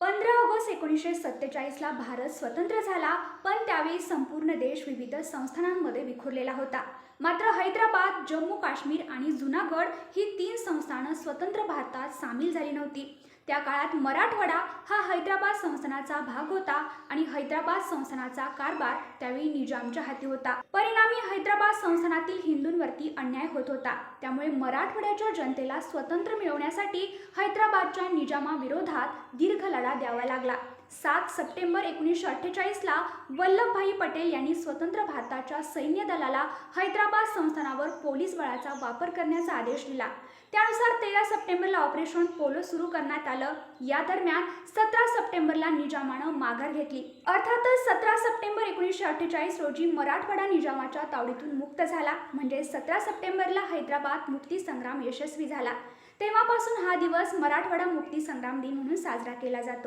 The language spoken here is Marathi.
पंधरा ऑगस्ट एकोणीसशे सत्तेचाळीसला भारत स्वतंत्र झाला पण त्यावेळी संपूर्ण देश विविध संस्थानांमध्ये विखुरलेला होता. मात्र हैदराबाद जम्मू काश्मीर आणि जुनागड ही तीन संस्थानं स्वतंत्र भारतात सामील झाली नव्हती. त्या काळात मराठवाडा हा हैदराबाद संस्थानाचा भाग होता आणि हैदराबाद संस्थानाचा कारभार त्यावेळी निजामच्या हाती होता. परिणामी हैदराबाद संस्थानातील हिंदूंवरती अन्याय होत होता. त्यामुळे मराठवाड्याच्या जनतेला स्वतंत्र मिळवण्यासाठी हैदराबादच्या निजामाविरोधात दीर्घ लढा द्यावा लागला. सात सप्टेंबर एकोणीसशे अठ्ठेचाळीसला वल्लभभाई पटेल यांनी स्वतंत्र भारताच्या सैन्य दलाला हैदराबाद संस्थानावर पोलीस बळाचा वापर करण्याचा आदेश दिला. त्यानुसार तेरा सप्टेंबरला ऑपरेशन पोलो सुरू करण्यात आलं. या दरम्यान सतरा सप्टेंबरला निजामानं माघार घेतली. अर्थातच सतरा सप्टेंबर एकोणीसशे अठ्ठेचाळीस रोजी मराठवाडा निजामाच्या तावडीतून मुक्त झाला. म्हणजे सतरा सप्टेंबरला हैदराबाद मुक्ती संग्राम यशस्वी झाला. तेव्हापासून हा दिवस मराठवाडा मुक्ती संग्राम दिन म्हणून साजरा केला जातो.